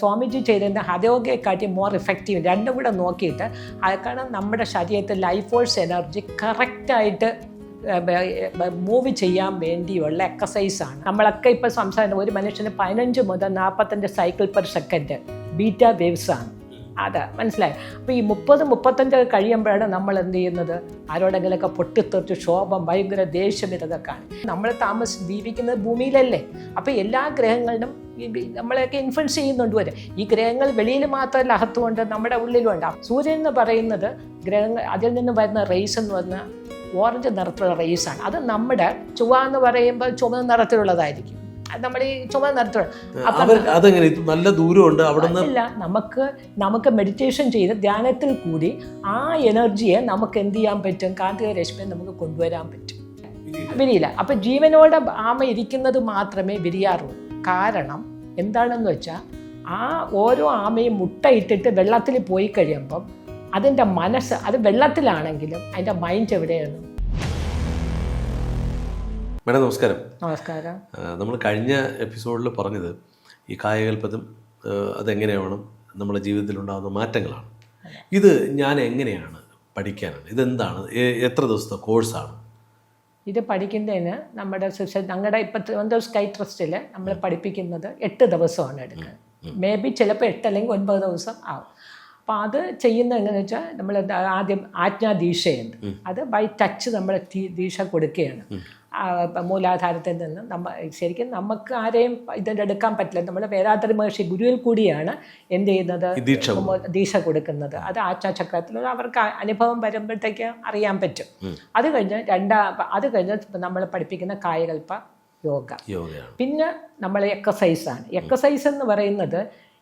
സ്വാമിജി ചെയ്തിരുന്ന ഹതയോഗയെക്കാട്ടി more effective രണ്ടും കൂടെ നോക്കിയിട്ട് അതൊക്കെയാണ് നമ്മുടെ ശരീരത്തിൽ ലൈഫ് ഫോഴ്സ് എനർജി കറക്റ്റായിട്ട് മൂവ് ചെയ്യാൻ വേണ്ടിയുള്ള എക്സസൈസാണ് നമ്മളൊക്കെ ഇപ്പോൾ സംസാരിക്കുന്നത് ഒരു മനുഷ്യന് പതിനഞ്ച് മുതൽ നാൽപ്പത്തഞ്ച് cycle per second beta waves ആണ്. അതെ മനസ്സിലായി. അപ്പോൾ ഈ മുപ്പത് മുപ്പത്തഞ്ചൊക്കെ കഴിയുമ്പോഴാണ് നമ്മൾ എന്ത് ചെയ്യുന്നത്? ആരോടെങ്കിലൊക്കെ പൊട്ടിത്തെറിച്ച് ശോഭം ഭയങ്കര ദേഷ്യം ഇതൊക്കെ കാണും നമ്മൾ താമസ ജീവിക്കുന്നത് ഭൂമിയിലല്ലേ. അപ്പോൾ എല്ലാ ഗ്രഹങ്ങളിലും നമ്മളെയൊക്കെ ഇൻഫ്ലുവൻസ് ചെയ്യുന്നുണ്ട് വരെ ഈ ഗ്രഹങ്ങൾ വെളിയിൽ മാത്രമല്ല അകത്തുകൊണ്ട് നമ്മുടെ ഉള്ളിലും ഉണ്ടാവും സൂര്യൻ എന്ന് പറയുന്നത് ഗ്രഹങ്ങൾ അതിൽ നിന്ന് വരുന്ന റേസ് എന്ന് പറഞ്ഞാൽ ഓറഞ്ച് നിറത്തിലുള്ള റേസാണ് അത് നമ്മുടെ ചുവ എന്ന് പറയുമ്പോൾ ചുവന്ന നിറത്തിലുള്ളതായിരിക്കും. അത് നമ്മുടെ ഈ ചുമ നിർത്തണം അതെങ്ങനെ? നല്ല ദൂരമുണ്ട് അവിടെ നിന്ന് അല്ല നമുക്ക് നമുക്ക് മെഡിറ്റേഷൻ ചെയ്ത് ധ്യാനത്തിൽ കൂടി ആ എനർജിയെ നമുക്ക് എന്ത് ചെയ്യാൻ പറ്റും? കാന്തിക രശ്മിയെ നമുക്ക് കൊണ്ടുവരാൻ പറ്റും. വിരിയില്ല. അപ്പൊ ജീവനോടെ ആമ ഇരിക്കുന്നത് മാത്രമേ വിരിയാറുള്ളൂ. കാരണം എന്താണെന്ന് വെച്ചാൽ ആ ഓരോ ആമയും മുട്ടയിട്ടിട്ട് വെള്ളത്തിൽ പോയി കഴിയുമ്പം അതിന്റെ മനസ്സ് അത് വെള്ളത്തിലാണെങ്കിലും അതിന്റെ മൈൻഡ് എവിടെയാണ്? മേഡം നമസ്കാരം. നമസ്കാരം. നമ്മൾ കഴിഞ്ഞ എപ്പിസോഡിൽ പറഞ്ഞത് ഈ കായകൽപ്പതും അതെങ്ങനെയാവണം അതെങ്ങനെയാണ് നമ്മുടെ ജീവിതത്തിൽ ഉണ്ടാകുന്ന മാറ്റങ്ങളാണ് ഇത് ഞാൻ എങ്ങനെയാണ് പഠിക്കാനാണ്? ഇതെന്താണ്? എത്ര ദിവസത്തെ കോഴ്സാണ്? ഇത് പഠിക്കുന്നതിന് നമ്മുടെ ഞങ്ങളുടെ ഇപ്പം തിരുവനന്തപുരം സ്കൈ ട്രസ്റ്റിൽ നമ്മൾ പഠിപ്പിക്കുന്നത് എട്ട് ദിവസമാണ് എടുക്കുന്നത് മേ ബി ചിലപ്പോൾ എട്ട് അല്ലെങ്കിൽ ഒൻപത് ദിവസം ആവും. അപ്പോൾ അത് ചെയ്യുന്ന എങ്ങനെയാണെന്ന് വെച്ചാൽ നമ്മൾ ആദ്യം ആജ്ഞാദീക്ഷയുണ്ട് അത് ബൈ ടച്ച് നമ്മൾ ദീക്ഷ കൊടുക്കുകയാണ്. മൂലാധാരത്തിൽ നിന്ന് നമ്മ ശരിക്കും നമുക്ക് ആരെയും ഇതെടുക്കാൻ എടുക്കാൻ പറ്റില്ല. നമ്മൾ വേദാന്തരി മഹർഷി ഗുരുവിൽ കൂടിയാണ് എന്ത് ചെയ്യുന്നത്? ദീക്ഷ കൊടുക്കുന്നത്. അത് ആജ്ഞാചക്രത്തിൽ അവർക്ക് അനുഭവം വരുമ്പോഴത്തേക്ക് അറിയാൻ പറ്റും. അത് കഴിഞ്ഞ് രണ്ടാ അത് കഴിഞ്ഞ് നമ്മൾ പഠിപ്പിക്കുന്ന കായകൽപ്പ യോഗ. പിന്നെ നമ്മൾ എക്സസൈസാണ് എക്സസൈസ് എന്ന് പറയുന്നത്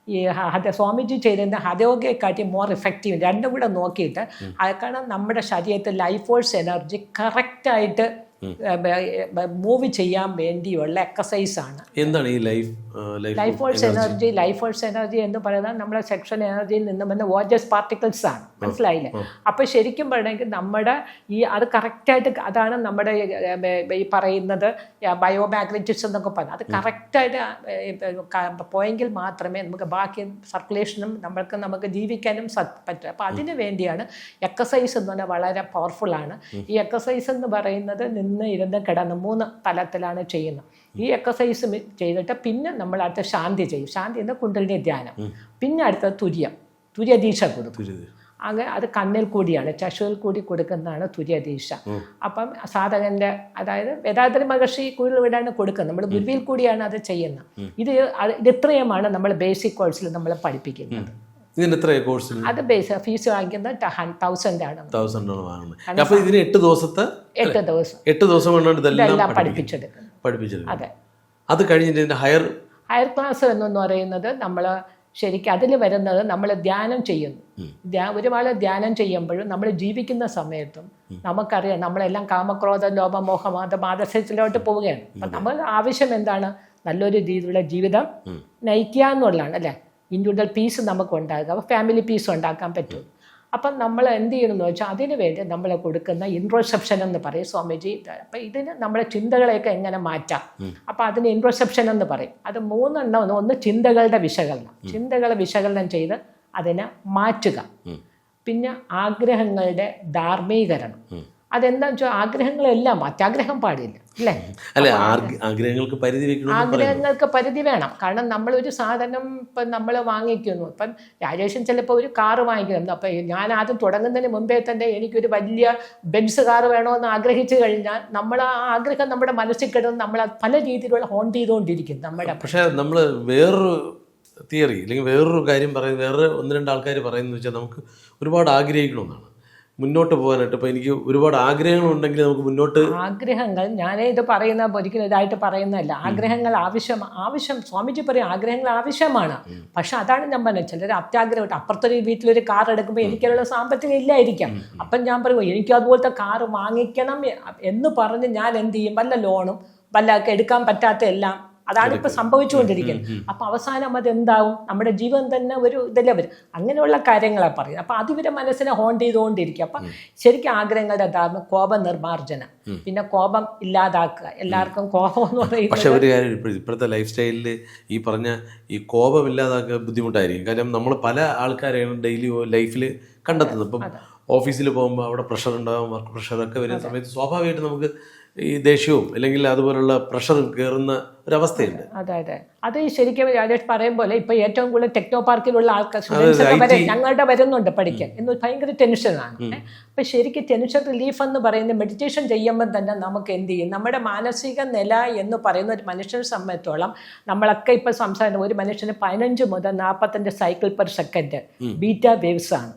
ഈ ഹത സ്വാമിജി ചെയ്തിരുന്ന ഹതയോഗയെക്കാട്ടി മോർ ഇഫക്റ്റീവ് രണ്ടും കൂടെ നോക്കിയിട്ട് കാരണം നമ്മുടെ ശരീരത്തിൽ ലൈഫ് ഫോഴ്സ് എനർജി കറക്റ്റായിട്ട് മൂവ് ചെയ്യാൻ വേണ്ടിയുള്ള എക്സസൈസാണ് എന്താണ് ഈ life life force energy life force energy എന്ന് പറയുന്നത് നമ്മുടെ സെക്ഷൽ എനർജിയിൽ നിന്നും വന്ന വോജസ് പാർട്ടിക്കിൾസ് ആണ്. മനസ്സിലായില്ലേ? അപ്പോൾ ശരിക്കും പറയണമെങ്കിൽ നമ്മുടെ ഈ അത് കറക്റ്റായിട്ട് അതാണ് നമ്മുടെ ഈ- പറയുന്നത് ബയോമാഗ്നറ്റിക്സ് എന്നൊക്കെ പറയുന്നത് അത് കറക്റ്റായിട്ട് പോയെങ്കിൽ മാത്രമേ നമുക്ക് ബാക്കി സർക്കുലേഷനും നമ്മൾക്ക് നമുക്ക് ജീവിക്കാനും പറ്റും. അപ്പോൾ അതിന് വേണ്ടിയാണ് എക്സസൈസ് എന്ന് പറഞ്ഞാൽ വളരെ പവർഫുള്ളാണ് ഈ എക്സസൈസ് എന്ന് പറയുന്നത് നിന്ന് ഇരുന്ന് കിടന്ന് മൂന്ന് തലത്തിലാണ് ചെയ്യുന്നത്. ഈ എക്സസൈസ് ചെയ്തിട്ട് പിന്നെ നമ്മൾ അടുത്ത ശാന്തി ചെയ്യും. ശാന്തി എന്ന കുണ്ടലിനി ധ്യാനം. പിന്നെ അടുത്ത തുര്യം. തുര്യദീക്ഷ കൊടുക്കും. അങ്ങനെ അത് കണ്ണിൽ കൂടിയാണ്. ചശുവിൽ കൂടി കൊടുക്കുന്നതാണ് തുര്യദീക്ഷ. അപ്പം സാധകന്റെ അതായത് വേദാദ്രി മഹർഷി കുഴിൽ വിടാണ് കൊടുക്കുന്നത്. നമ്മൾ ഗുരുവിൽ കൂടിയാണ് അത് ചെയ്യുന്നത്. ഇത് ഇത് ഇത്രയുമാണ് നമ്മൾ ബേസിക് കോഴ്സിൽ നമ്മൾ പഠിപ്പിക്കുന്നത്. ഇതിന് എത്ര കോഴ്സിന് അത് ബേസ് ഫീസ് വാങ്ങിക്കുന്നത് തൗസൻഡ് ആണ്. തൗസൻഡ് ആണ് വാങ്ങുന്നത്. അപ്പൊ ഇതിന് എട്ട് ദിവസത്തെ എട്ട് ദിവസം. എട്ട് ദിവസം കൊണ്ടാണ് ഇതെല്ലാം പഠിപ്പിച്ചെടുക്കുന്നത്. പഠിപ്പിച്ചത് അതെ. അത് കഴിഞ്ഞിട്ട് ഹയർ ഹയർ ക്ലാസ് എന്നു പറയുന്നത് നമ്മൾ ശരിക്കും അതിൽ വരുന്നത് നമ്മൾ ധ്യാനം ചെയ്യുന്നു. ധ്യാ ഒരുപാട് ധ്യാനം ചെയ്യുമ്പോഴും നമ്മൾ ജീവിക്കുന്ന സമയത്തും നമുക്കറിയാം നമ്മളെല്ലാം കാമക്രോധ ലോപമോഹമാത മാതസത്തിലോട്ട് പോവുകയാണ്. അപ്പം നമ്മൾ ആവശ്യം എന്താണ്? നല്ലൊരു രീതിയിലുള്ള ജീവിതം നയിക്കുക എന്നുള്ളതാണ് അല്ലേ? ഇൻഡിവിജ്വൽ പീസ് നമുക്ക് ഉണ്ടാകുക അപ്പോൾ ഫാമിലി പീസ് ഉണ്ടാക്കാൻ പറ്റും. അപ്പം നമ്മൾ എന്ത് ചെയ്യണമെന്ന് വെച്ചാൽ അതിന് വേണ്ടി നമ്മൾ കൊടുക്കുന്ന ഇൻട്രോസെപ്ഷൻ എന്ന് പറയും സ്വാമിജി. അപ്പം ഇതിന് നമ്മുടെ ചിന്തകളെയൊക്കെ എങ്ങനെ മാറ്റാം? അപ്പം അതിന് ഇൻട്രോസെപ്ഷൻ എന്ന് പറയും. അത് മൂന്നെണ്ണം ഒന്ന് ഒന്ന് ചിന്തകളുടെ വിശകലനം. ചിന്തകളെ വിശകലനം ചെയ്ത് അതിനെ മാറ്റുക. പിന്നെ ആഗ്രഹങ്ങളുടെ ധാർമ്മീകരണം അതെന്താ വെച്ചാൽ ആഗ്രഹങ്ങളെല്ലാം അത്യാഗ്രഹം പാടില്ല അല്ലേ അല്ലെ ആഗ്ര- ആഗ്രഹങ്ങൾക്ക് പരിധി വെക്കണം ആഗ്രഹങ്ങൾക്ക് പരിധി വേണം. കാരണം നമ്മളൊരു സാധനം ഇപ്പം നമ്മൾ വാങ്ങിക്കുന്നു. ഇപ്പം രാജേഷൻ ചിലപ്പോൾ ഒരു കാറ് വാങ്ങിക്കുന്നു അപ്പം ഞാൻ ആദ്യം തുടങ്ങുന്നതിന് മുമ്പേ തന്നെ എനിക്കൊരു വലിയ ബെൻസ് കാറ് വേണമെന്ന് ആഗ്രഹിച്ചു കഴിഞ്ഞാൽ നമ്മൾ ആ ആഗ്രഹം നമ്മുടെ മനസ്സിൽ കിടന്ന് നമ്മൾ പല രീതിയിലുള്ള ഹോൺ ചെയ്തുകൊണ്ടിരിക്കും നമ്മുടെ പക്ഷേ നമ്മൾ വേറൊരു തിയറി അല്ലെങ്കിൽ വേറൊരു കാര്യം പറയുന്നത് വേറെ ഒന്ന് രണ്ട് ആൾക്കാർ പറയുന്നത് വെച്ചാൽ നമുക്ക് ഒരുപാട് ആഗ്രഹിക്കണമെന്നാണ്. മുന്നോട്ട് പോകാനായിട്ട്. ഇപ്പൊ എനിക്ക് ഒരുപാട് ആഗ്രഹങ്ങൾ ഉണ്ടെങ്കിൽ നമുക്ക് മുന്നോട്ട് ആഗ്രഹങ്ങൾ ഞാനേ ഇത് പറയുന്ന ഒരിക്കലും ഇതായിട്ട് പറയുന്നതല്ല. ആഗ്രഹങ്ങൾ ആവശ്യം ആവശ്യം സ്വാമിജി പറയും ആഗ്രഹങ്ങൾ ആവശ്യമാണ്. പക്ഷെ അതാണ് ഞാൻ പറഞ്ഞത്. ചിലർ അത്യാഗ്രഹമായിട്ട് അപ്പുറത്തൊരു വീട്ടിലൊരു കാർ എടുക്കുമ്പോൾ എനിക്കുള്ള സാമ്പത്തികം ഇല്ലായിരിക്കാം. അപ്പം ഞാൻ പറയും എനിക്ക് അതുപോലത്തെ കാറ് വാങ്ങിക്കണം എന്ന് പറഞ്ഞ് ഞാൻ എന്ത് ചെയ്യും? വല്ല ലോണും വല്ല എടുക്കാൻ പറ്റാത്ത എല്ലാം അതാണ് ഇപ്പൊ സംഭവിച്ചുകൊണ്ടിരിക്കുന്നത് അപ്പൊ അവസാനം അത് എന്താവും നമ്മുടെ ജീവൻ തന്നെ ഒരു ഇതല്ലേ വരും. അങ്ങനെയുള്ള കാര്യങ്ങളാണ് പറയുന്നത്. അപ്പൊ അതിവരെ മനസ്സിനെ ഹോണ്ട് ചെയ്തുകൊണ്ടിരിക്കുക. അപ്പൊ ശരിക്കും ആഗ്രഹങ്ങളുടെ ധാരണ കോപ നിർമാർജനം പിന്നെ കോപം ഇല്ലാതാക്കുക. എല്ലാവർക്കും കോപം എന്ന് പറയുന്നത് പക്ഷെ ഒരു കാര്യം ഇപ്പോഴത്തെ ലൈഫ് സ്റ്റൈലിൽ ഈ പറഞ്ഞ ഈ കോപം ഇല്ലാതാക്കുക ബുദ്ധിമുട്ടായിരിക്കും. കാരണം നമ്മൾ പല ആൾക്കാരെയാണ് ഡെയിലി ലൈഫിൽ കണ്ടെത്തുന്നത്. ഇപ്പം ഓഫീസിൽ പോകുമ്പോൾ അവിടെ പ്രഷർ ഉണ്ടാകും വർക്ക് പ്രഷറൊക്കെ വരുന്ന സമയത്ത് സ്വാഭാവികമായിട്ട് നമുക്ക് ഈ ദേഷ്യവും അല്ലെങ്കിൽ അതുപോലുള്ള പ്രഷറും കയറുന്ന ഒരവസ്ഥയുണ്ട്. അതെ അതെ. അത് ശരിക്കും രാജേഷ് പറയും പോലെ ഇപ്പൊ ഏറ്റവും കൂടുതൽ ടെക്നോ പാർക്കിലുള്ള ആൾക്കാർ വരെ ഞങ്ങളുടെ വരുന്നുണ്ട് പഠിക്കാൻ. ഇന്ന് ഭയങ്കര ടെൻഷനാണ് അപ്പൊ ശരിക്കും ടെൻഷൻ റിലീഫ് എന്ന് പറയുന്നത് മെഡിറ്റേഷൻ ചെയ്യുമ്പോൾ തന്നെ നമുക്ക് എന്ത് ചെയ്യും? നമ്മുടെ മാനസിക നില എന്ന് പറയുന്ന ഒരു മനുഷ്യനെ സംബന്ധിച്ചോളം നമ്മളൊക്കെ ഇപ്പൊ സംസാരിക്കുന്ന ഒരു മനുഷ്യന് പതിനഞ്ച് മുതൽ നാൽപ്പത്തഞ്ച് cycle per second beta waves ആണ്.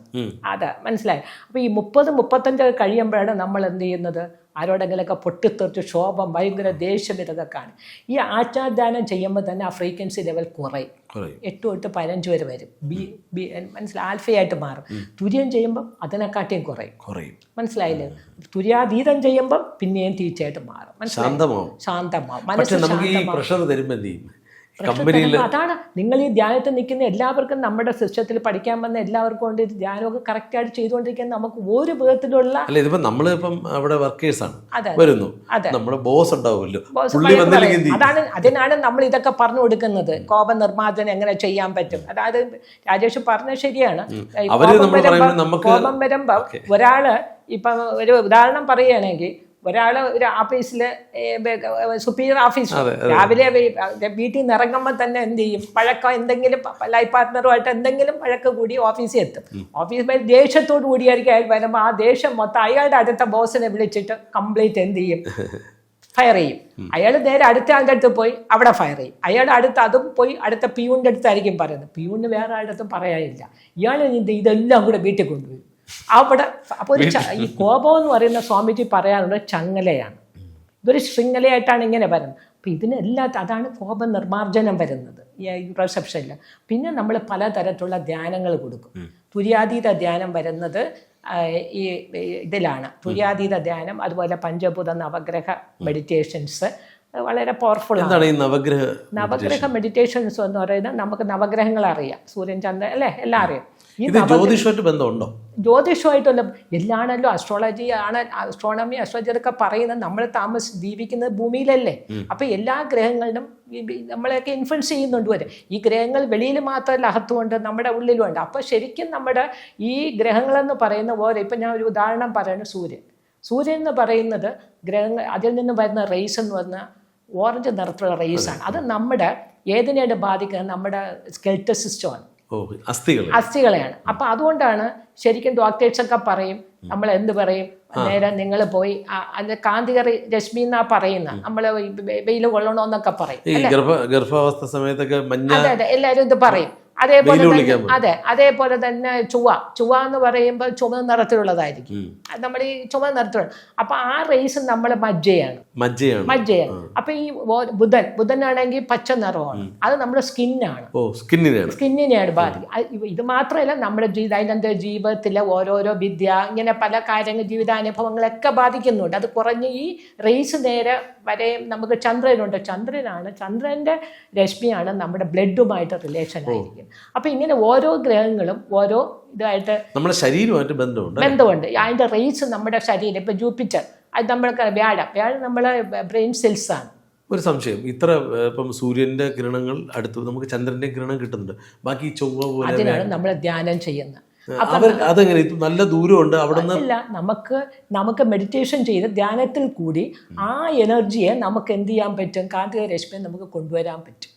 അതെ മനസ്സിലായി? അപ്പൊ ഈ മുപ്പത് മുപ്പത്തഞ്ച് കഴിയുമ്പോഴാണ് നമ്മൾ എന്ത് ചെയ്യുന്നത്? ആരോടെങ്കിലൊക്കെ പൊട്ടിത്തെറിച്ച് ശോഭം ഭയങ്കര ദേഷ്യം ഇതൊക്കെ കാണും ഈ ആചാരദാനം ചെയ്യുമ്പോൾ തന്നെ ആ ഫ്രീക്വൻസി ലെവൽ കുറയും. എട്ട് തൊട്ട് പതിനഞ്ച് വരെ വരും. ബി ബി മനസ്സിലായി? ആൽഫയായിട്ട് മാറും. തുര്യം ചെയ്യുമ്പം അതിനെക്കാട്ടിയും കുറയും. കുറയും. മനസ്സിലായില്ലേ? തുര്യാതീതം ചെയ്യുമ്പം പിന്നെയും തീർച്ചയായിട്ടും മാറും. മനസ്സിലായി ശാന്തമാവും. ശാന്തമാവും. പക്ഷെ മനസ്സ് നമുക്ക് ഈ പ്രഷർ തരുമ്പോൾ എന്ത് ചെയ്യും? പ്രശ്നം കമ്പനിയിൽ അതാണ് നിങ്ങൾ ഈ ധ്യാനത്തിൽ നിൽക്കുന്ന എല്ലാവർക്കും നമ്മുടെ സിസ്റ്റത്തിൽ പഠിക്കാൻ വന്ന എല്ലാവർക്കും കൊണ്ട് ധ്യാനമൊക്കെ ധ്യാനമൊക്കെ കറക്റ്റായിട്ട് ചെയ്തുകൊണ്ടിരിക്കാൻ നമുക്ക് ഒരു വിധത്തിലുള്ള അല്ല ഇതിപ്പോ നമ്മൾ ഇപ്പം അവിടെ വർക്കേഴ്സ് ആണ്. വരുന്നു. നമ്മുടെ ബോസ് ഉണ്ടാവുമല്ലോ? അതാണ് അതിനാണ് നമ്മൾ ഇതൊക്കെ പറഞ്ഞു കൊടുക്കുന്നത്. കോപ നിർമ്മാർജനം എങ്ങനെ ചെയ്യാൻ പറ്റും? അതായത് രാജേഷ് പറഞ്ഞത് ശരിയാണ്. കോപം വരുമ്പോ ഒരാൾ ഇപ്പൊ ഒരു ഉദാഹരണം പറയുകയാണെങ്കിൽ ഒരാൾ ഒരു ആഫീസിൽ സുപ്പീരിയർ ഓഫീസ് രാവിലെ വീട്ടിൽ നിന്ന് ഇറങ്ങുമ്പോൾ തന്നെ എന്ത് ചെയ്യും? പഴക്കം എന്തെങ്കിലും ലൈഫ് പാർട്ട്ണറുമായിട്ട് എന്തെങ്കിലും പഴക്കം കൂടി ഓഫീസിൽ എത്തും. ഓഫീസ് ദേഷ്യത്തോടു കൂടിയായിരിക്കും അയാൾ വരുമ്പോൾ ആ ദേഷ്യം മൊത്തം അയാളുടെ അടുത്ത ബോസിനെ വിളിച്ചിട്ട് കംപ്ലീറ്റ് എന്ത് ചെയ്യും? ഫയർ ചെയ്യും. അയാൾ നേരെ അടുത്ത ആളുടെ അടുത്ത് പോയി അവിടെ ഫയർ ചെയ്യും. അയാളുടെ അടുത്ത് അതും പോയി അടുത്ത പിയൂണിന്റെ അടുത്തായിരിക്കും പറയുന്നത്. പിയൂണിന് വേറെ ആളുടെ അടുത്തും പറയാനില്ല. ഇയാൾ ഇതെല്ലാം കൂടെ വീട്ടിൽ കൊണ്ടുപോയി. അവിടെ അപ്പോൾ ഒരു ഈ കോപം എന്ന് പറയുന്ന സ്വാമിജി പറയാനുള്ള ചങ്ങലയാണ്. ഇതൊരു ശൃംഖലയായിട്ടാണ് ഇങ്ങനെ വരുന്നത്. അപ്പം ഇതിനെല്ലാം അതാണ് കോപ നിർമാർജനം വരുന്നത്. ഈ റിസപ്ഷനിൽ പിന്നെ നമ്മൾ പലതരത്തിലുള്ള ധ്യാനങ്ങൾ കൊടുക്കും. തുര്യാതീത ധ്യാനം വരുന്നത് ഈ ഇതിലാണ്. തുര്യാതീത ധ്യാനം അതുപോലെ പഞ്ചഭൂത നവഗ്രഹ മെഡിറ്റേഷൻസ് വളരെ പവർഫുൾ ആണ്. നവഗ്രഹ നവഗ്രഹ മെഡിറ്റേഷൻസ് എന്ന് പറയുന്നത് നമുക്ക് നവഗ്രഹങ്ങൾ അറിയാം സൂര്യൻ ചന്ദ്രൻ അല്ലേ? എല്ലാം അറിയാം. ഈ ജ്യോതിഷമായിട്ട് ബന്ധമുണ്ടോ? ജ്യോതിഷമായിട്ടുള്ള എല്ലാണല്ലോ അസ്ട്രോളജി ആണ് അസ്ട്രോണമി അസ്ട്രോളജി ഒക്കെ പറയുന്നത് നമ്മൾ താമസ ജീവിക്കുന്നത് ഭൂമിയിലല്ലേ. അപ്പൊ എല്ലാ ഗ്രഹങ്ങളിലും നമ്മളെയൊക്കെ ഇൻഫ്ലുവൻസ് ചെയ്യുന്നുണ്ട് വരെ. ഈ ഗ്രഹങ്ങൾ വെളിയിൽ മാത്രമല്ല അകത്തുമുണ്ട് നമ്മുടെ ഉള്ളിലുമുണ്ട് അപ്പൊ ശരിക്കും നമ്മുടെ ഈ ഗ്രഹങ്ങളെന്ന് പറയുന്ന പോലെ ഇപ്പൊ ഞാൻ ഒരു ഉദാഹരണം പറയുന്നത് സൂര്യൻ. സൂര്യൻ എന്ന് പറയുന്നത് ഗ്രഹങ്ങൾ അതിൽ നിന്ന് വരുന്ന റേസ് എന്ന് പറഞ്ഞാൽ ഓറഞ്ച് നിറത്തിലുള്ള റേസാണ് അത്. നമ്മുടെ ഏതിനെയാണ് ബാധിക്കുന്നത്? നമ്മുടെ സ്കെൽറ്റ സിസ്റ്റമാണ് ഓ അസ്ഥികൾ അസ്ഥികളെയാണ്. അപ്പൊ അതുകൊണ്ടാണ് ശരിക്കും ഡോക്ടേഴ്സ് ഒക്കെ പറയും നമ്മൾ എന്ത് പറയും? നേരെ നിങ്ങൾ പോയി അത് കാന്തിക രശ്മി എന്നാ പറയുന്ന നമ്മൾ വെയിൽ കൊള്ളണമെന്നൊക്കെ പറയും ഗർഭാവസ്ഥ സമയത്തൊക്കെ അതെ അതെ എല്ലാവരും ഇത് പറയും. അതേപോലെ തന്നെ അതെ അതേപോലെ തന്നെ ചുവ ചുവ എന്ന് പറയുമ്പോൾ ചുവന്ന നിറത്തിലുള്ളതായിരിക്കും. നമ്മൾ ഈ ചുവന്ന നിറത്തിലുള്ള അപ്പൊ ആ റേസ് നമ്മൾ മജ്ജയാണ്. മജ്ജയാണ്. മജ്ജയാണ്. അപ്പൊ ഈ ബുധൻ ബുധൻ ബുധനാണെങ്കിൽ പച്ച നിറമാണ്. അത് നമ്മുടെ സ്കിന്നാണ്. സ്കിന്നിനെയാണ്. ബാധിക്കുക. ഇത് മാത്രമല്ല നമ്മുടെ ദൈനംദിന ജീവിതത്തിലെ ഓരോരോ വിദ്യ ഇങ്ങനെ പല കാര്യങ്ങൾ ജീവിതാനുഭവങ്ങളൊക്കെ ബാധിക്കുന്നുണ്ട്. അത് കുറഞ്ഞ് ഈ റേസ് നേരെ വരെ നമുക്ക് ചന്ദ്രനുണ്ട് ചന്ദ്രനാണ് ചന്ദ്രന്റെ രശ്മിയാണ് നമ്മുടെ ബ്ലഡുമായിട്ട് റിലേഷൻ ആയിരിക്കും അപ്പം ഇങ്ങനെ ഓരോ ഗ്രഹങ്ങളും ഓരോ ഇതായിട്ട് നമ്മുടെ ശരീരമായിട്ട് ബന്ധമുണ്ട് ബന്ധമുണ്ട്. അതിന്റെ റേസ് നമ്മുടെ ശരീരം. ഇപ്പൊ ജൂപ്പിറ്റർ അത് നമ്മൾക്ക് വ്യാഴം. വ്യാഴം നമ്മളെ ബ്രെയിൻ സെൽസാണ് ഒരു സംശയം. ഇത്ര ഇപ്പം സൂര്യന്റെ കിരണങ്ങൾ അടുത്ത് നമുക്ക് ചന്ദ്രന്റെ കിരണം കിട്ടുന്നുണ്ട്. ബാക്കി ചൊവ്വ പോലെ അതിനാണ് നമ്മൾ ധ്യാനം ചെയ്യുന്നത്. അതെങ്ങനെ? നല്ല ദൂരമുണ്ട്. അവിടെ നിന്നല്ല അല്ല നമുക്ക് നമുക്ക് മെഡിറ്റേഷൻ ചെയ്ത് ധ്യാനത്തിൽ കൂടി ആ എനർജിയെ നമുക്ക് എന്ത് ചെയ്യാൻ പറ്റും? കാന്തിക രശ്മിയെ നമുക്ക് കൊണ്ടുവരാൻ പറ്റും.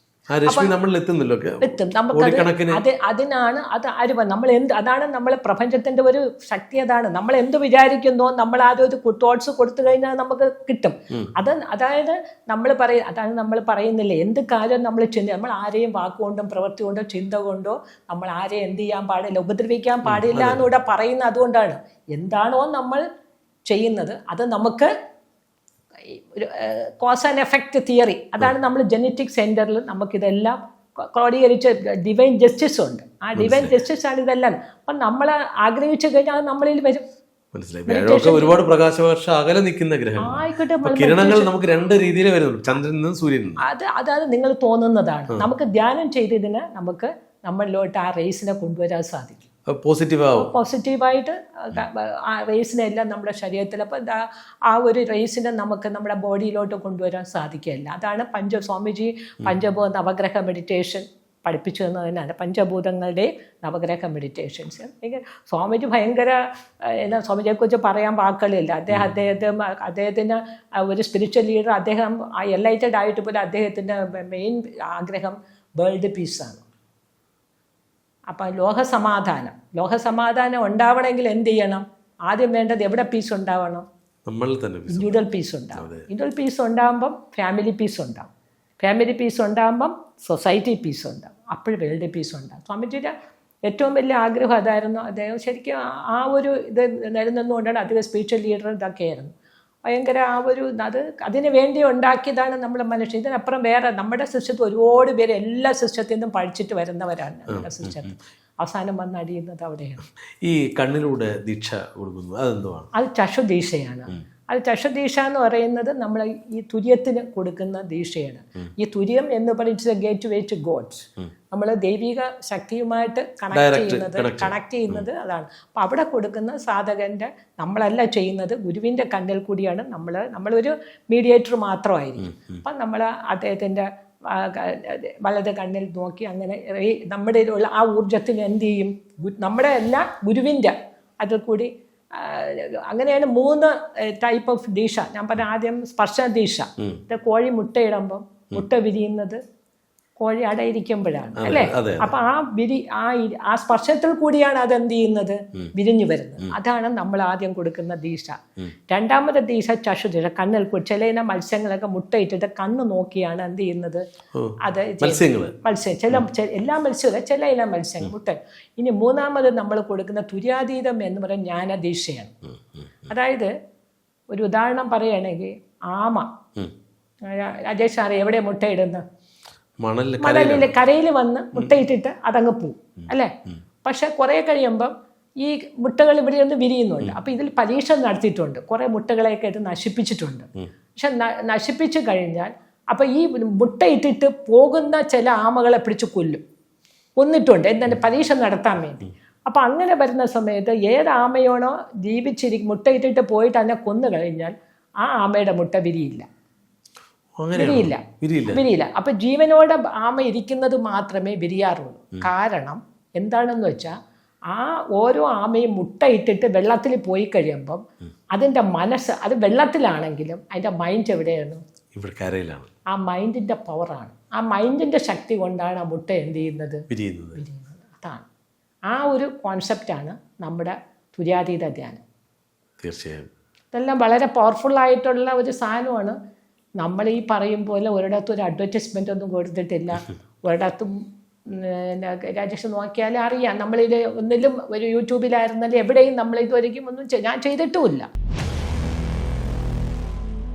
എത്തുന്നില്ലോ എത്തും. അത് അതിനാണ് അത് അരുവ നമ്മൾ എന്ത് അതാണ് നമ്മൾ പ്രപഞ്ചത്തിന്റെ ഒരു ശക്തി അതാണ്. നമ്മൾ എന്ത് വിചാരിക്കുന്നോ നമ്മൾ ആദ്യം ഒരു തോട്ട്സ് കൊടുത്തു കഴിഞ്ഞാൽ നമുക്ക് കിട്ടും. അത് അതായത് നമ്മൾ പറയും അതാണ് നമ്മൾ പറയുന്നില്ലേ എന്ത് കാര്യം നമ്മൾ ചിന്ത നമ്മൾ ആരെയും വാക്കുകൊണ്ടും പ്രവൃത്തി കൊണ്ടോ ചിന്ത കൊണ്ടോ നമ്മൾ ആരെയും എന്ത് ചെയ്യാൻ പാടില്ല ഉപദ്രവിക്കാൻ പാടില്ല എന്നിവിടെ പറയുന്നത് അതുകൊണ്ടാണ്. എന്താണോ നമ്മൾ ചെയ്യുന്നത് അത് നമുക്ക് കോസ് ആൻഡ് എഫക്റ്റ് തിയറി അതാണ് നമ്മൾ ജനറ്റിക് സെന്ററിൽ നമുക്കിതെല്ലാം ക്രോ- ക്രോഡീകരിച്ച ഡിവൈൻ ജസ്റ്റിസ് ഉണ്ട്. ആ ഡിവൈൻ ജസ്റ്റിസ് ആണ് ഇതെല്ലാം. അപ്പം നമ്മൾ ആഗ്രഹിച്ചു കഴിഞ്ഞാൽ അത് നമ്മളിൽ വരും. മനസ്സിലായി. ഒരുപാട് പ്രകാശവർഷ അകലെ നിൽക്കുന്ന ഗ്രഹങ്ങൾ. കിരണങ്ങൾ നമുക്ക് രണ്ട് രീതിയിൽ നിന്നും സൂര്യനിൽ നിന്നും. അത് അതാണ് നിങ്ങൾ തോന്നുന്നതാണ്. നമുക്ക് ധ്യാനം ചെയ്തതിന് നമുക്ക് നമ്മളിലോട്ട് ആ റേസിനെ കൊണ്ടുവരാൻ സാധിക്കും. പോസിറ്റീവ് ആവും. പോസിറ്റീവായിട്ട് ആ റേസിനെ എല്ലാം നമ്മുടെ ശരീരത്തിൽ അപ്പോൾ ആ ഒരു റേസിനെ നമുക്ക് നമ്മുടെ ബോഡിയിലോട്ട് കൊണ്ടുവരാൻ സാധിക്കില്ല അതാണ് പഞ്ച സ്വാമിജി പഞ്ചഭൂത നവഗ്രഹ മെഡിറ്റേഷൻ പഠിപ്പിച്ചു തന്നതിനാണ് പഞ്ചഭൂതങ്ങളുടെ നവഗ്രഹ മെഡിറ്റേഷൻസ് സ്വാമിജി ഭയങ്കര എന്നാ സ്വാമിജിയെക്കുറിച്ച് പറയാൻ വാക്കുകളില്ല. അദ്ദേഹം അദ്ദേഹം അദ്ദേഹത്തിന് ഒരു സ്പിരിച്വൽ ലീഡർ അദ്ദേഹം എലൈറ്റഡ് ആയിട്ട് പോലും അദ്ദേഹത്തിന്റെ മെയിൻ ആഗ്രഹം വേൾഡ് പീസാണ് അപ്പം ലോകസമാധാനം ലോകസമാധാനം ഉണ്ടാവണമെങ്കിൽ എന്ത് ചെയ്യണം? ആദ്യം വേണ്ടത് എവിടെ പീസ് ഉണ്ടാവണം? നമ്മൾ തന്നെ ഇൻഡിവിജ്വൽ പീസ് ഉണ്ടാവും. ഇൻഡിവിജ്വൽ പീസ് ഉണ്ടാകുമ്പം ഫാമിലി പീസ് ഉണ്ടാവും. ഫാമിലി പീസ് ഉണ്ടാകുമ്പം സൊസൈറ്റി പീസ് ഉണ്ടാവും. അപ്പോൾ വേൾഡ് പീസ് ഉണ്ടാവും. സ്വാമിജിയുടെ ഏറ്റവും വലിയ ആഗ്രഹം അതായിരുന്നു അദ്ദേഹം ശരിക്കും ആ- ആ ഒരു ഇത് നിലനിന്നുകൊണ്ടാണ് അദ്ദേഹം സ്പിരിച്വൽ ലീഡർ ഇതൊക്കെയായിരുന്നു. ഭയങ്കര ആ ഒരു അത് അതിന് വേണ്ടി ഉണ്ടാക്കിയതാണ് നമ്മൾ മനുഷ്യൻ ഇതിനപ്പുറം വേറെ നമ്മുടെ സിസ്റ്റത്തിൽ ഒരുപാട് പേര് എല്ലാ സിസ്റ്റത്തിൽ നിന്നും പഠിച്ചിട്ട് വരുന്നവരാണ് നമ്മുടെ സിസ്റ്റത്തിൽ അവസാനം വന്നടിയുന്നത് അവിടെയാണ്. ഈ കണ്ണിലൂടെ ദീക്ഷ കൊടുക്കുന്നു. അതെന്തുവാണ്? അത് ചഷുദീക്ഷയാണ് അത് ചഷദീഷ എന്ന് പറയുന്നത് നമ്മൾ ഈ തുര്യത്തിന് കൊടുക്കുന്ന ദീക്ഷയാണ്. ഈ തുര്യം എന്ന് പറയുന്നത് ഗേറ്റ് വേ ടു ഗോഡ്സ് നമ്മൾ ദൈവിക ശക്തിയുമായിട്ട് കണക്ട് ചെയ്യുന്നത് കണക്ട് ചെയ്യുന്നത് അതാണ്. അപ്പം അവിടെ കൊടുക്കുന്ന സാധകന്റെ നമ്മളല്ല ചെയ്യുന്നത് ഗുരുവിന്റെ കണ്ണിൽ കൂടിയാണ് നമ്മൾ നമ്മളൊരു മീഡിയേറ്റർ മാത്രമായിരിക്കും. അപ്പം നമ്മൾ അദ്ദേഹത്തിന്റെ വലത് കണ്ണിൽ നോക്കി അങ്ങനെ നമ്മുടെ ഉള്ള ആ ഊർജത്തിന് എന്ത് ചെയ്യും? നമ്മുടെ എല്ലാം ഗുരുവിന്റെ അതിൽ കൂടി അങ്ങനെയാണ് മൂന്ന് ടൈപ്പ് ഓഫ് ദീക്ഷ. ഞാൻ പറഞ്ഞ ആദ്യം സ്പർശ ദീക്ഷ കോഴി മുട്ടയിടുമ്പം മുട്ട വിരിയുന്നത് കോഴി അടയിരിക്കുമ്പോഴാണ് അല്ലേ? അപ്പൊ ആ വിരി ആ ആ സ്പർശത്തിൽ കൂടിയാണ് അത് എന്ത് ചെയ്യുന്നത് വിരിഞ്ഞു വരുന്നത്. അതാണ് നമ്മൾ ആദ്യം കൊടുക്കുന്ന ദീക്ഷ. രണ്ടാമത്തെ ദീക്ഷ ചഷുദീക്ഷ കണ്ണിൽ ചില മത്സ്യങ്ങളൊക്കെ മുട്ടയിട്ടിട്ട് കണ്ണ് നോക്കിയാണ് എന്ത് ചെയ്യുന്നത്? അത് മത്സ്യം. ചില എല്ലാ മത്സ്യവും ചില ഇനം മത്സ്യങ്ങൾ മുട്ട. ഇനി മൂന്നാമത് നമ്മൾ കൊടുക്കുന്ന തുര്യാതീതം എന്ന് പറയുന്ന ജ്ഞാനദീക്ഷയാണ്. അതായത് ഒരു ഉദാഹരണം പറയുകയാണെങ്കിൽ ആമ. രാജേഷ് സാറേ എവിടെ മുട്ടയിടുന്നത്? മണലിൽ മണലിൽ കരയിൽ വന്ന്. മുട്ടയിട്ടിട്ട് അതങ്ങ് പോവും അല്ലേ? പക്ഷെ കുറെ കഴിയുമ്പം ഈ മുട്ടകൾ ഇവിടെ നിന്ന് വിരിയുന്നുണ്ട് അപ്പോൾ ഇതിൽ പരീക്ഷ നടത്തിയിട്ടുണ്ട്. കുറേ മുട്ടകളെയൊക്കെ ഇത് നശിപ്പിച്ചിട്ടുണ്ട്. പക്ഷെ നശിപ്പിച്ചു കഴിഞ്ഞാൽ അപ്പോൾ ഈ മുട്ടയിട്ടിട്ട് പോകുന്ന ചില ആമകളെ പിടിച്ച് കൊല്ലും. കൊന്നിട്ടുണ്ട് എന്താണ് പരീക്ഷ നടത്താൻ വേണ്ടി. അപ്പോൾ അങ്ങനെ വരുന്ന സമയത്ത് ഏത് ആമയാണോ ജീവിച്ചിരി മുട്ടയിട്ടിട്ട് പോയിട്ട് അതിനെ കൊന്നു കഴിഞ്ഞാൽ ആ ആമയുടെ മുട്ട വിരിയില്ല. വിരിയില്ല. വിരിയില്ല. അപ്പൊ ജീവനോടെ ആമ ഇരിക്കുന്നത് മാത്രമേ വിരിയാറുള്ളൂ. കാരണം എന്താണെന്ന് വെച്ചാൽ ആ ഓരോ ആമയും മുട്ടയിട്ടിട്ട് വെള്ളത്തിൽ പോയി കഴിയുമ്പം അതിന്റെ മനസ്സ് അത് വെള്ളത്തിലാണെങ്കിലും അതിന്റെ മൈൻഡ് എവിടെയാണ്? ഇവിടെ കരയിലാണ്. ആ മൈൻഡിന്റെ പവറാണ് ആ മൈൻഡിന്റെ ശക്തി കൊണ്ടാണ് ആ മുട്ട എന്ത് ചെയ്യുന്നത്? വിരിയുന്നത്. അതാണ്. ആ ഒരു കോൺസെപ്റ്റാണ് നമ്മുടെ തുര്യാതീത ധ്യാനം. തീർച്ചയായും. ഇതെല്ലാം വളരെ പവർഫുൾ ആയിട്ടുള്ള ഒരു സാധനമാണ്. നമ്മൾ ഈ പറയും പോലെ ഒരിടത്തും ഒരു അഡ്വർടൈസ്മെന്റ് ഒന്നും കൊടുത്തിട്ടില്ല. ഒരിടത്തും രാജേഷ് നോക്കിയാൽ അറിയാം. നമ്മളിത് ഒന്നിലും ഒരു യൂട്യൂബിലായിരുന്നാലും എവിടെയും നമ്മളിതുവരെയും ഒന്നും ഞാൻ ചെയ്തിട്ടുമില്ല.